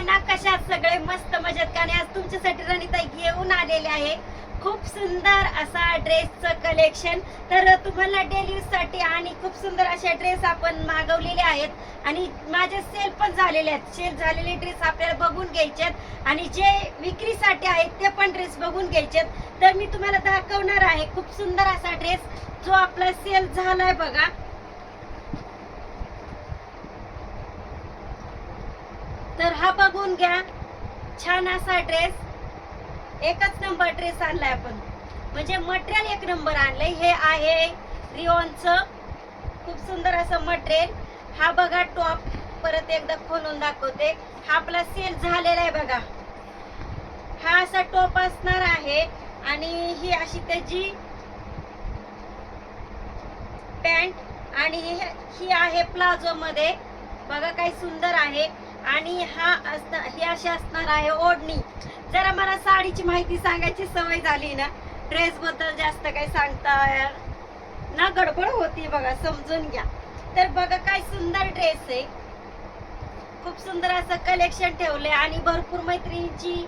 ना कशात सगळे मस्त मजेत? का आणि आज तुमच्यासाठी रणिताई घेऊन आलेले आहे. खूप सुंदर असा ड्रेसचं कलेक्शन तर तुम्हाला डेली साठी आणि खूप सुंदर अशा ड्रेस आपण मागवलेले आहेत. आणि माझे सेल पण झालेले आहेत. सेल झालेले ड्रेस आपल्याला बघून घ्यायचे आहेत. आणि जे विक्रीसाठी आहेत ते पण ड्रेस बघून घ्यायचे आहेत. तर मी तुम्हाला दाखवणार आहे खूप सुंदर असा ड्रेस जो आपला सेल झालाय बघा. तर हा बघून घ्या. छान असा ड्रेस एकच नंबर ड्रेस आणलाय आपण. म्हणजे मटेरियल एक नंबर आणलंय. हे आहे रिओनचं. खूप सुंदर असं मटेरियल हा बघा टॉप परत एकदा खोलून दाखवते. हा आपला सेल झालेला आहे बघा. हा असा टॉप असणार आहे. आणि ही अशी त्याची पॅन्ट आणि ही- ही आहे प्लाझो मध्ये बघा काय सुंदर आहे. आणि हा असणार हे अशी असणार आहे ओढणी. जरा मला साडीची माहिती सांगायची सवय झाली ना ड्रेस बद्दल जास्त काही सांगता ना गडबड होती बघा समजून घ्या. तर बघा काय सुंदर ड्रेस आहे. खूप सुंदर असं कलेक्शन ठेवलंय आणि भरपूर मैत्रिणीची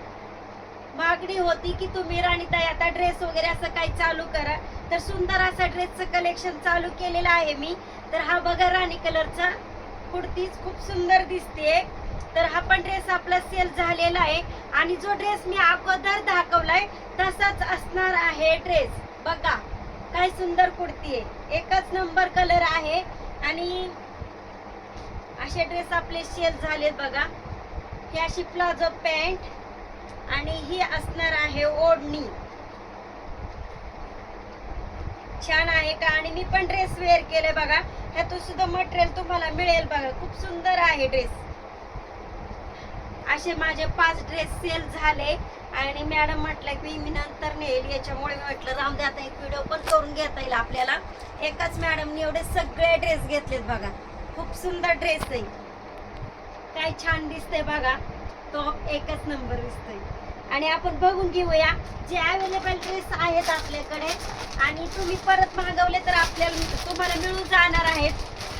मागणी होती की तुम्ही राणीताई आता ड्रेस वगैरे असं काही चालू करा. तर सुंदर असं ड्रेसचं कलेक्शन चालू केलेलं आहे मी. तर हा बघा राणी कलरचा कुर्तीच खूप सुंदर दिसते. तर हा पण ड्रेस आपला सेल झालेला आहे. आणि जो ड्रेस मी अगोदर दाखवलाय तसाच असणार आहे ड्रेस बघा काय सुंदर कुर्ती आहे. एकच नंबर कलर आहे. आणि असे ड्रेस आपले सेल झालेत बघा. ही अशी प्लाझो पॅन्ट आणि ही असणार आहे ओढणी. छान आहे का? आणि मी पण ड्रेस वेअर केले बघा. ह्यातून सुद्धा मटेरियल तुम्हाला मिळेल बघा. खूप सुंदर आहे ड्रेस असे माझे पाच ड्रेस सेल झाले. आणि मॅडम म्हटलं की मी नंतर नेईल. याच्यामुळे मी म्हटलं राहून द्या आता एक व्हिडिओ पण करून घेता येईल आपल्याला. एकाच मॅडमने एवढे सगळे ड्रेस घेतलेत बघा. खूप सुंदर ड्रेस आहे. काय छान दिसतंय बघा. तो एकच नंबर दिसतोय. आणि आपण बघून घेऊया जे अवेलेबल ड्रेस आहेत आपल्याकडे. आणि तुम्ही परत मागवले तर आपल्याला तुम्हाला मिळून जाणार आहेत.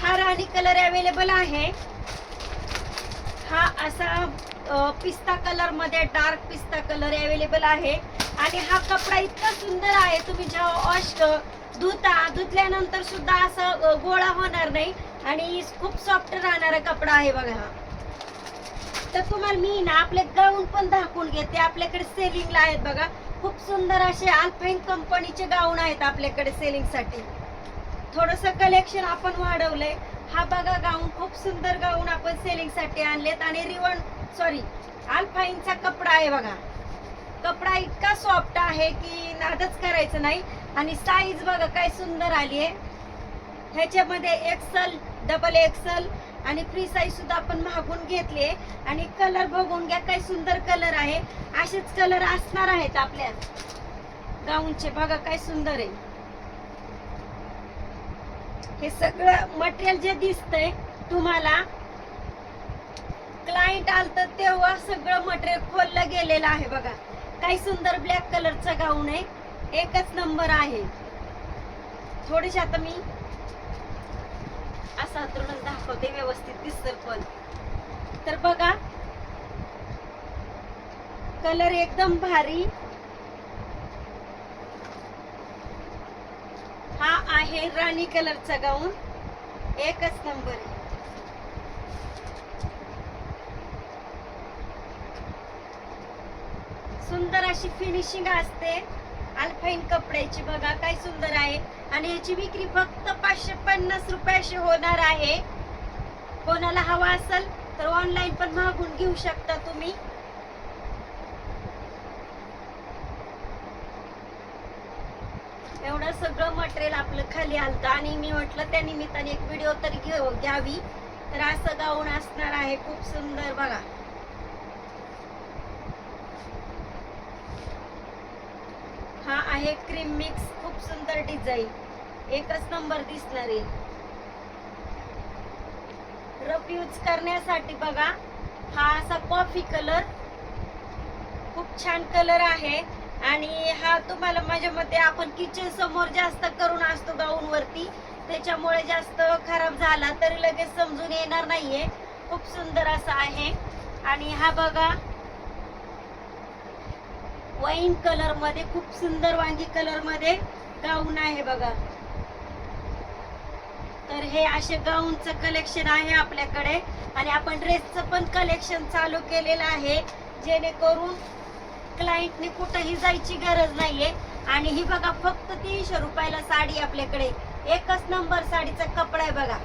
हा राणी कलर अवेलेबल आहे. हा असा पिस्ता कलरमध्ये डार्क पिस्ता कलर अवेलेबल आहे. आणि हा कपडा इतका सुंदर आहे. तुम्ही जेव्हा वॉश धुता धुतल्यानंतर सुद्धा असं गोळा होणार नाही. आणि खूप सॉफ्ट राहणारा कपडा आहे बघा हा. तर तुम्हाला मी ना आपले गाऊन पण दाखवून घेते. आपल्याकडे सेलिंगला आहेत बघा. खूप सुंदर असे अल्पाईन कंपनीचे गाऊन आहेत आपल्याकडे सेलिंगसाठी थोडस कलेक्शन आपण वाढवलंय. हा बघा गाऊन खूप सुंदर गाऊन आपण सेलिंगसाठी आणलेत. आणि रिवण सॉरी अल्फाईनचा कपडा आहे बघा. कपडा इतका सॉफ्ट आहे की नादच करायचं नाही. आणि साईज बघा काय सुंदर आली आहे ह्याच्यामध्ये एक्सल डबल एक्सल आणि फ्री साईज सुद्धा आपण मागून घेतली आणि कलर बघून घ्या काय सुंदर कलर आहे. असेच कलर असणार आहेत आपल्या. गाऊनचे बघा काय सुंदर आहे. हे सगळं मटेरियल जे दिसतंय तुम्हाला क्लायंट आलत तेव्हा सगळं मटेरियल खोललं गेलेलं आहे बघा. काही सुंदर ब्लॅक कलरचं गाऊन आहे. एकच नंबर आहे. थोडीशी आता मी असा तरुणच दाखवते व्यवस्थित दिसत पण. तर बघा कलर एकदम भारी. हा आहे राणी कलरचा गाऊन एकच नंबर आहे. सुंदर अशी फिनिशिंग असते. अल्फाईन कपड्याची बघा काय सुंदर आहे. आणि याची विक्री फक्त पाचशे पन्नास रुपयाशी होणार आहे. कोणाला हवा असेल तर ऑनलाईन पण मागून घेऊ शकता तुम्ही. एवढं सगळं मटेरियल आपलं खाली आलतं आणि मी म्हटलं त्या निमित्ताने एक व्हिडिओ तरी घेऊ घ्यावी. तर असं गाऊन असणार आहे. खूप सुंदर बघा. आहे क्रीम मिक्स खूप सुंदर डिझाईन एकच नंबर दिसणार रफ यूज करण्यासाठी बघा हा असा कॉफी कलर खूप छान कलर आहे. आणि हा तुम्हाला माझ्या मते आपण किचन समोर जास्त करून असतो गाऊन वरती. त्याच्यामुळे जास्त खराब झाला तरी लगेच समजून येणार नाहीये. खूप सुंदर असा आहे. आणि हा बघा वाईन कलरमध्ये खूप सुंदर वांगी कलरमध्ये गाऊन आहे बघा. तर हे असे गाऊनचं कलेक्शन आहे आपल्याकडे. आणि आपण ड्रेसचं पण कलेक्शन चालू केलेलं आहे. जेणेकरून क्लायंटने कुठंही जायची गरज नाहीये. आणि ही बघा फक्त तीनशे रुपयाला साडी आपल्याकडे. एकच नंबर साडीचा कपडा आहे बघा.